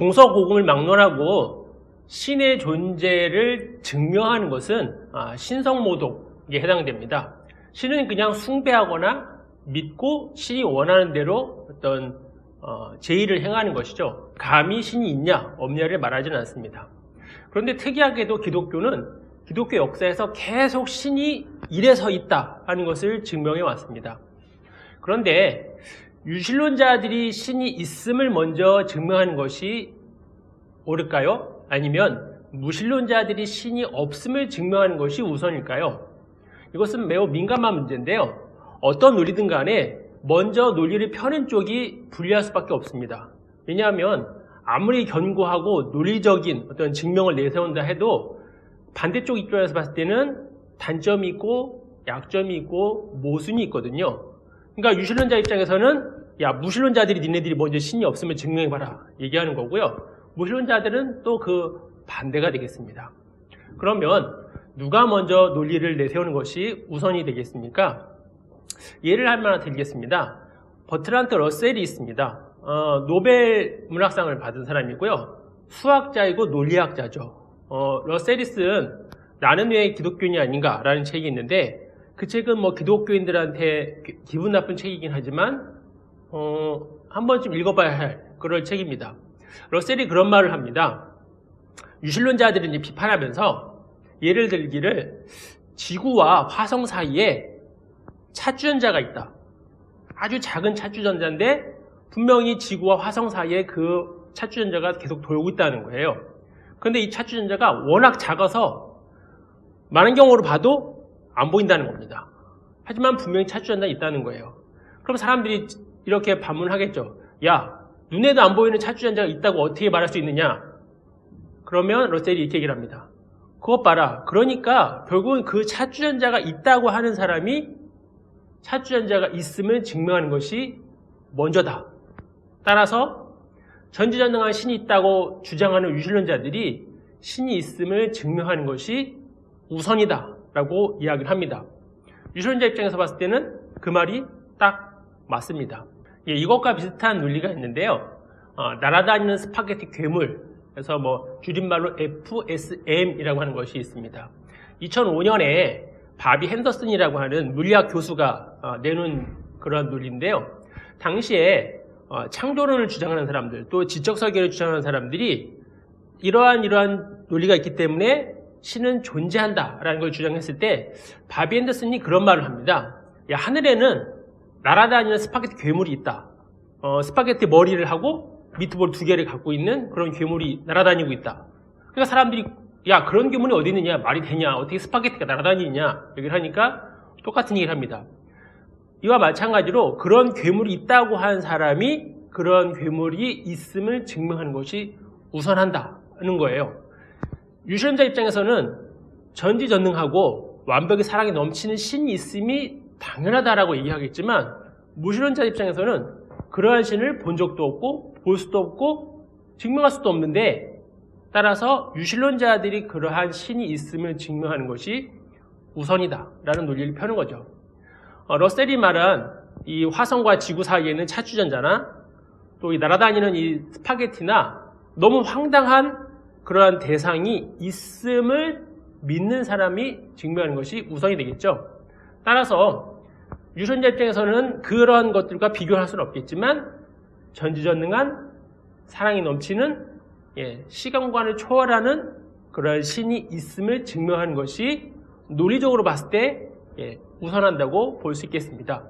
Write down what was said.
동서고금을 막론하고 신의 존재를 증명하는 것은 아, 신성모독에 해당됩니다. 신은 그냥 숭배하거나 믿고 신이 원하는 대로 어떤 어, 제의를 행하는 것이죠. 감히 신이 있냐 없냐를 말하지는 않습니다. 그런데 특이하게도 기독교는 기독교 역사에서 계속 신이 이래서 있다 하는 것을 증명해 왔습니다. 그런데 유신론자들이 신이 있음을 먼저 증명하는 것이 옳을까요? 아니면 무신론자들이 신이 없음을 증명하는 것이 우선일까요? 이것은 매우 민감한 문제인데요. 어떤 논리든 간에 먼저 논리를 펴는 쪽이 불리할 수밖에 없습니다. 왜냐하면 아무리 견고하고 논리적인 어떤 증명을 내세운다 해도 반대쪽 입장에서 봤을 때는 단점이 있고 약점이 있고 모순이 있거든요. 그러니까 유신론자 입장에서는 야 무신론자들이 니네들이 먼저 신이 없으면 증명해봐라 얘기하는 거고요. 무신론자들은 또 그 반대가 되겠습니다. 그러면 누가 먼저 논리를 내세우는 것이 우선이 되겠습니까? 예를 하나 드리겠습니다. 버트란트 러셀이 있습니다. 어, 노벨 문학상을 받은 사람이고요. 수학자이고 논리학자죠. 어, 러셀이 쓴 나는 왜 기독교인이 아닌가라는 책이 있는데 그 책은 뭐 기독교인들한테 기- 기분 나쁜 책이긴 하지만 어, 한 번쯤 읽어봐야 할 그럴 책입니다. 러셀이 그런 말을 합니다. 유신론자들이 이제 비판하면서 예를 들기를 지구와 화성 사이에 차주전자가 있다. 아주 작은 차주전자인데 분명히 지구와 화성 사이에 그 차주전자가 계속 돌고 있다는 거예요. 그런데 이 차주전자가 워낙 작아서 많은 경우로 봐도 안 보인다는 겁니다. 하지만 분명히 차주전자가 있다는 거예요. 그럼 사람들이 이렇게 반문하겠죠. 야, 눈에도 안 보이는 차주전자가 있다고 어떻게 말할 수 있느냐? 그러면 러셀이 이렇게 얘기를 합니다. 그것 봐라. 그러니까 결국은 그 차주전자가 있다고 하는 사람이 차주전자가 있음을 증명하는 것이 먼저다. 따라서 전지전능한 신이 있다고 주장하는 유신론자들이 신이 있음을 증명하는 것이 우선이다. 라고 이야기를 합니다. 유신론자 입장에서 봤을 때는 그 말이 딱 맞습니다. 예, 이것과 비슷한 논리가 있는데요. 어, 날아다니는 스파게티 괴물, 그래서 뭐 줄임말로 FSM이라고 하는 것이 있습니다. 2005년에 바비 핸더슨이라고 하는 물리학 교수가 어, 내놓은 그런 논리인데요. 당시에 어, 창조론을 주장하는 사람들, 또 지적 설계를 주장하는 사람들이 이러한 이러한 논리가 있기 때문에 신은 존재한다라는 걸 주장했을 때 바비 핸더슨이 그런 말을 합니다. 야, 하늘에는 날아다니는 스파게티 괴물이 있다. 어, 스파게티 머리를 하고 미트볼 두 개를 갖고 있는 그런 괴물이 날아다니고 있다. 그러니까 사람들이 야 그런 괴물이 어디 있느냐 말이 되냐 어떻게 스파게티가 날아다니냐 얘기를 하니까 똑같은 얘기를 합니다. 이와 마찬가지로 그런 괴물이 있다고 한 사람이 그런 괴물이 있음을 증명하는 것이 우선한다는 거예요. 유신론자 입장에서는 전지전능하고 완벽히 사랑이 넘치는 신이 있음이 당연하다라고 얘기하겠지만 무신론자 입장에서는 그러한 신을 본 적도 없고 볼 수도 없고 증명할 수도 없는데 따라서 유신론자들이 그러한 신이 있음을 증명하는 것이 우선이다라는 논리를 펴는 거죠. 어, 러셀이 말한 이 화성과 지구 사이에는 차주전자나 또 이 날아다니는 이 스파게티나 너무 황당한 그러한 대상이 있음을 믿는 사람이 증명하는 것이 우선이 되겠죠. 따라서 유선자 입장에서는 그러한 것들과 비교할 수는 없겠지만 전지전능한 사랑이 넘치는 예, 시간관을 초월하는 그런 신이 있음을 증명하는 것이 논리적으로 봤을 때 예, 우선한다고 볼 수 있겠습니다.